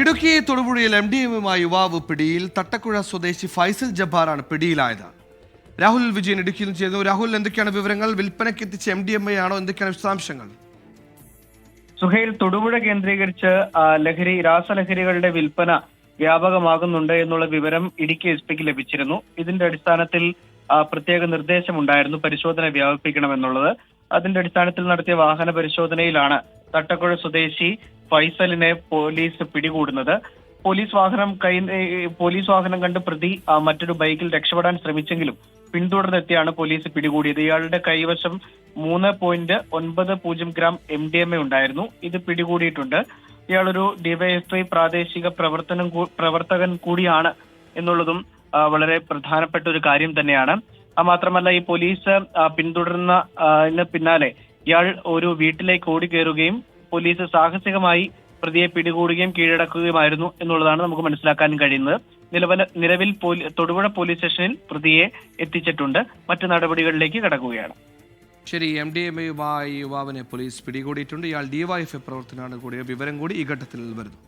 ഇടുക്കി തൊടുപുഴയിൽ M D എമ്മുമായി യുവാവ് പിടിയിൽ തട്ടക്കുഴ സ്വദേശി ഫൈസൽ ജബ്ബാറാണ് പിടിയിലായത്. രാഹുൽ വിജയൻ ഇടുക്കിയിൽ നിന്ന് രാഹുൽ എന്തൊക്കെയാണ് വിവരങ്ങൾ? വിൽപ്പനയ്ക്ക് എത്തിച്ച എം ഡി എം ആണോ എന്തൊക്കെയാണ് വിശദാംശങ്ങൾ? സുഹൈൽ തൊടുപുഴ കേന്ദ്രീകരിച്ച് ലഹരി രാസലഹരികളുടെ വിൽപ്പന വ്യാപകമാകുന്നുണ്ട് എന്നുള്ള വിവരം ഇടുക്കി എസ് പിക്ക് ലഭിച്ചിരുന്നു. ഇതിന്റെ അടിസ്ഥാനത്തിൽ പ്രത്യേക നിർദ്ദേശമുണ്ടായിരുന്നു പരിശോധന വ്യാപിപ്പിക്കണമെന്നുള്ളത്. അതിന്റെ അടിസ്ഥാനത്തിൽ നടത്തിയ വാഹന പരിശോധനയിലാണ് തട്ടക്കുഴ സ്വദേശി ഫൈസലിനെ പോലീസ് പിടികൂടുന്നത്. പോലീസ് വാഹനം കൈ പോലീസ് വാഹനം കണ്ട് പ്രതി മറ്റൊരു ബൈക്കിൽ രക്ഷപ്പെടാൻ ശ്രമിച്ചെങ്കിലും പിന്തുടർന്നെത്തിയാണ് പോലീസ് പിടികൂടിയത്. ഇയാളുടെ കൈവശം മൂന്ന് പോയിന്റ് ഒൻപത് പൂജ്യം gram M D M A ഉണ്ടായിരുന്നു. ഇത് പിടികൂടിയിട്ടുണ്ട്. ഇയാളൊരു ഡിവൈഎസ്ഐ പ്രാദേശിക പ്രവർത്തനം പ്രവർത്തകൻ കൂടിയാണ് എന്നുള്ളതും വളരെ പ്രധാനപ്പെട്ട ഒരു കാര്യം തന്നെയാണ്. മാത്രമല്ല ഈ പോലീസ് പിന്തുടർന്ന പിന്നാലെ ഇയാൾ ഒരു വീട്ടിലേക്ക് ഓടിക്കയറുകയും പോലീസ് സാഹസികമായി പ്രതിയെ പിടികൂടുകയും കീഴടക്കുകയുമായിരുന്നു എന്നുള്ളതാണ് നമുക്ക് മനസ്സിലാക്കാൻ കഴിയുന്നത്. നിലവിൽ നിലവിൽ തൊടുപുഴ പോലീസ് സ്റ്റേഷനിൽ പ്രതിയെ എത്തിച്ചിട്ടുണ്ട്. മറ്റു നടപടികളിലേക്ക് കടക്കുകയാണ്. ശരി എം ഡി എം എയുമായി യുവാവിനെ പോലീസ് പിടികൂടിയിട്ടുണ്ട്. ഇയാൾ ഡിവൈഎഫ് പ്രവർത്തനമാണ് കൂടിയ. വിവരം കൂടി ഈ ഘട്ടത്തിൽ വരുന്നു.